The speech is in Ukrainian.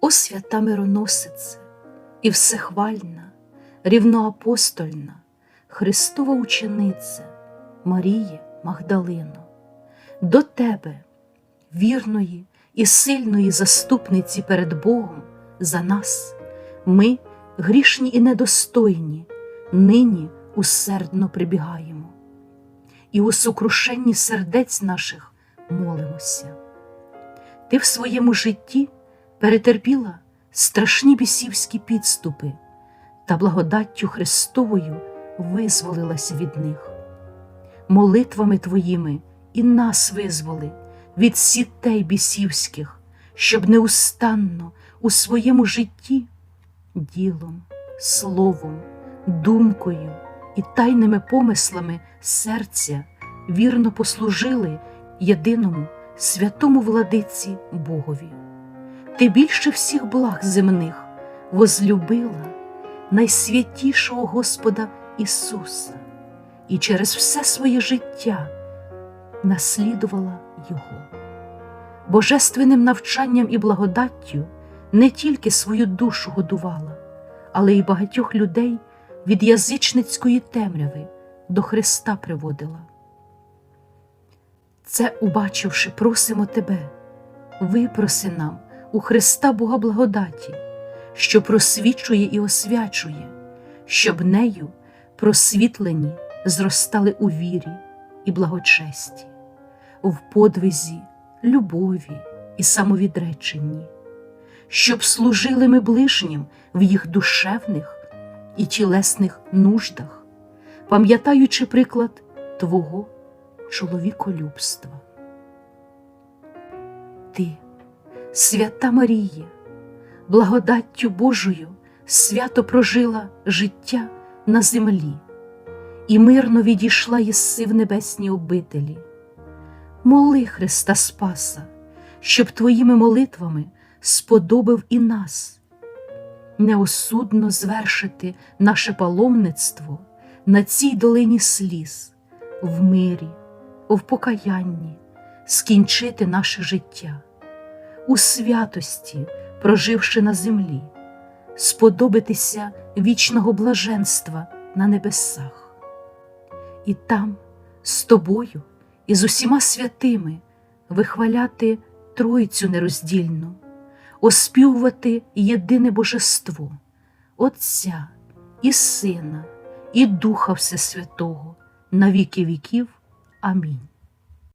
О свята мироносице і всехвальна, рівноапостольна, Христова учениця, Маріє Магдалино, до тебе, вірної і сильної заступниці перед Богом за нас, ми, грішні і недостойні, нині усердно прибігаємо, і у сокрушенні сердець наших молимося. Ти в своєму житті перетерпіла страшні бісівські підступи та благодаттю Христовою визволилася від них. Молитвами твоїми і нас визволи від сітей бісівських, щоб неустанно у своєму житті ділом, словом, думкою і тайними помислами серця вірно послужили єдиному святому владиці Богові. Ти більше всіх благ земних возлюбила найсвятішого Господа Ісуса і через все своє життя наслідувала Його. Божественним навчанням і благодаттю не тільки свою душу годувала, але й багатьох людей від язичницької темряви до Христа приводила. Це, убачивши, просимо Тебе, випроси нам у Христа Бога благодаті, що просвічує і освячує, щоб нею просвітлені зростали у вірі і благочесті, в подвизі, любові і самовідреченні, щоб служили ми ближнім в їх душевних і тілесних нуждах, пам'ятаючи приклад Твого чоловіколюбства. Ти, свята Марія, благодаттю Божою свято прожила життя на землі і мирно відійшла єси в небесній обителі. Моли Христа Спаса, щоб твоїми молитвами сподобав і нас, неосудно звершити наше паломництво на цій долині сліз, в мирі, в покаянні, скінчити наше життя, у святості, проживши на землі, сподобитися вічного блаженства на небесах. І там з тобою і з усіма святими вихваляти Тройцю нероздільну, оспівувати єдине божество, Отця і Сина, і Духа Всесвятого на віки віків. Амінь.